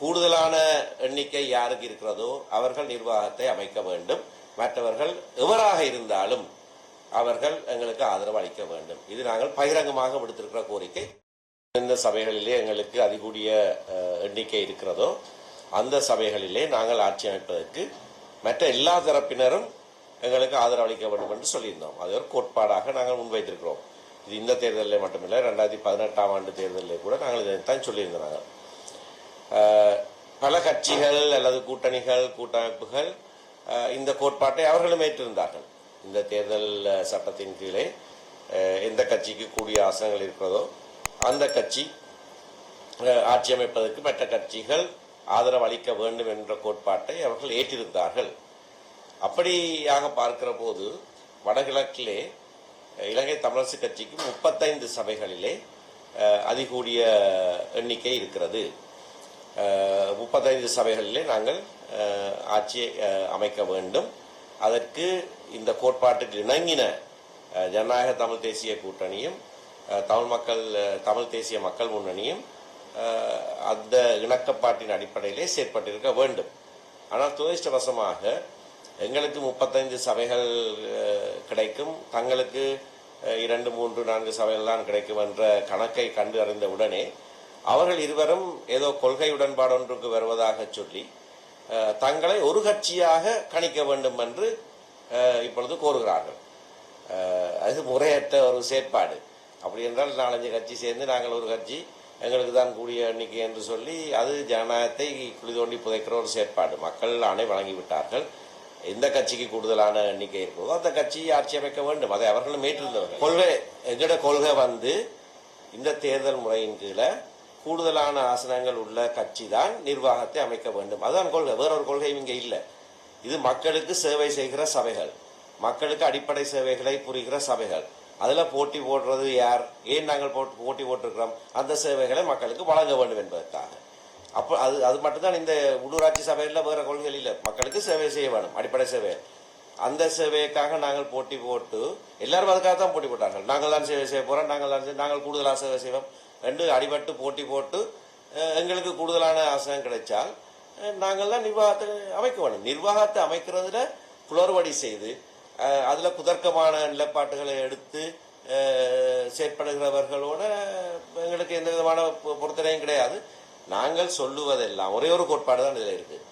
கூடுதலான எண்ணிக்கை யாருக்கு இருக்கிறதோ அவர்கள் நிர்வாகத்தை அமைக்க வேண்டும். மற்றவர்கள் எவராக இருந்தாலும் அவர்கள் எங்களுக்கு ஆதரவு அளிக்க வேண்டும். இது நாங்கள் பகிரங்கமாக விடுத்திருக்கிற கோரிக்கை. எந்த சபைகளிலே எங்களுக்கு அதிகூடிய எண்ணிக்கை இருக்கிறதோ அந்த சபைகளிலே நாங்கள் ஆட்சி அமைப்பதற்கு மற்ற எல்லா தரப்பினரும் எங்களுக்கு ஆதரவு அளிக்க வேண்டும் என்று சொல்லியிருந்தோம். அது ஒரு கோட்பாடாக நாங்கள் முன்வைத்திருக்கிறோம். இது இந்த தேர்தலில் மட்டுமில்லை ரெண்டாயிரத்தி பதினெட்டாம் ஆண்டு தேர்தலில் கூட நாங்கள் இதைத்தான் சொல்லியிருந்தோம் நாங்கள். பல கட்சிகள் அல்லது கூட்டணிகள் கூட்டமைப்புகள் இந்த கோட்பாட்டை அவர்களும் ஏற்றிருந்தார்கள். இந்த தேர்தல் சட்டத்தின் கீழே எந்த கட்சிக்கு கூடிய ஆசனங்கள் இருக்கிறதோ அந்த கட்சி ஆட்சி அமைப்பதற்கு மற்ற கட்சிகள் ஆதரவு அளிக்க வேண்டும் என்ற கோட்பாட்டை அவர்கள் ஏற்றிருந்தார்கள். அப்படியாக பார்க்கிற போது வடகிழக்கிலே இலங்கை தமிழரசு கட்சிக்கு முப்பத்தைந்து சபைகளிலே அதிகூடிய எண்ணிக்கை இருக்கிறது. முப்பத்தைந்து சபைகளிலே நாங்கள் ஆட்சியை அமைக்க வேண்டும். அதற்கு இந்த கோட்பாட்டுக்கு இணங்கின ஜனநாயக தமிழ் தேசிய கூட்டணியும் தமிழ் மக்கள் தமிழ் தேசிய மக்கள் முன்னணியும் அந்த இணக்கப்பாட்டின் அடிப்படையிலே செயற்பட்டிருக்க வேண்டும். ஆனால் துரதிருஷ்டவசமாக எங்களுக்கு முப்பத்தைந்து சபைகள் கிடைக்கும். தங்களுக்கு இரண்டு மூன்று நான்கு சபைகள் தான் கிடைக்கும் என்ற கணக்கை கண்டு அறிந்த உடனே அவர்கள் இருவரும் ஏதோ கொள்கை உடன்பாடு ஒன்றுக்கு வருவதாக சொல்லி தங்களை ஒரு கட்சியாக கணிக்க வேண்டும் என்று இப்பொழுது கோருகிறார்கள். அது முறையற்ற ஒரு செயற்பாடு. அப்படி என்றால் நாலஞ்சு கட்சி சேர்ந்து நாங்கள் ஒரு கட்சி எங்களுக்கு தான் கூடிய எண்ணிக்கை என்று சொல்லி அது ஜனநாயகத்தை குழி தோண்டி புதைக்கிற ஒரு செயற்பாடு. மக்கள் ஆணை வழங்கிவிட்டார்கள். எந்த கட்சிக்கு கூடுதலான எண்ணிக்கை இருக்கிறதோ அந்த கட்சி ஆட்சி அமைக்க வேண்டும். அதை அவர்களும் ஏற்றிருந்தவர்கள் கொள்கை எங்களோட கொள்கை வந்து இந்த தேர்தல் முறையின் கீழே கூடுதலான ஆசனங்கள் உள்ள கட்சி தான் நிர்வாகத்தை அமைக்க வேண்டும். அதுதான் கொள்கை. வேறொரு கொள்கையும் இங்கே இல்லை. இது மக்களுக்கு சேவை செய்கிற சபைகள். மக்களுக்கு அடிப்படை சேவைகளை புரிகிற சபைகள். அதில் போட்டி போடுறது யார்? ஏன் நாங்கள் போட்டு போட்டி போட்டிருக்கிறோம்? அந்த சேவைகளை மக்களுக்கு வழங்க வேண்டும் என்பதற்காக. அப்போ அது அது மட்டும்தான் இந்த உள்ளூராட்சி சபையில் வேறு கொள்கைகள் இல்லை. மக்களுக்கு சேவை செய்ய வேணும் அடிப்படை சேவை. அந்த சேவைக்காக நாங்கள் போட்டி போட்டு எல்லாரும் அதுக்காக தான் போட்டி போட்டார்கள். நாங்கள் தான் சேவை செய்ய போகிறோம் நாங்கள் தான் நாங்கள் கூடுதலாக சேவை செய்வோம். ரெண்டு அடிபட்டு போட்டி போட்டு எங்களுக்கு கூடுதலான ஆசனம் கிடைச்சால் அஹ், நாங்கள் தான் நிர்வாகத்தை அமைக்க வேண்டும். நிர்வாகத்தை அமைக்கிறதுல குளறுபடி செய்து அதில் குதர்க்கமான நிலைப்பாட்டுகளை எடுத்து செயற்படுகிறவர்களோட எங்களுக்கு எந்த விதமான பொ- பொருத்தனையும் கிடையாது. நாங்கள் சொல்லுவதெல்லாம் ஒரே ஒரு கோட்பாடு தான் இதில் இருக்குது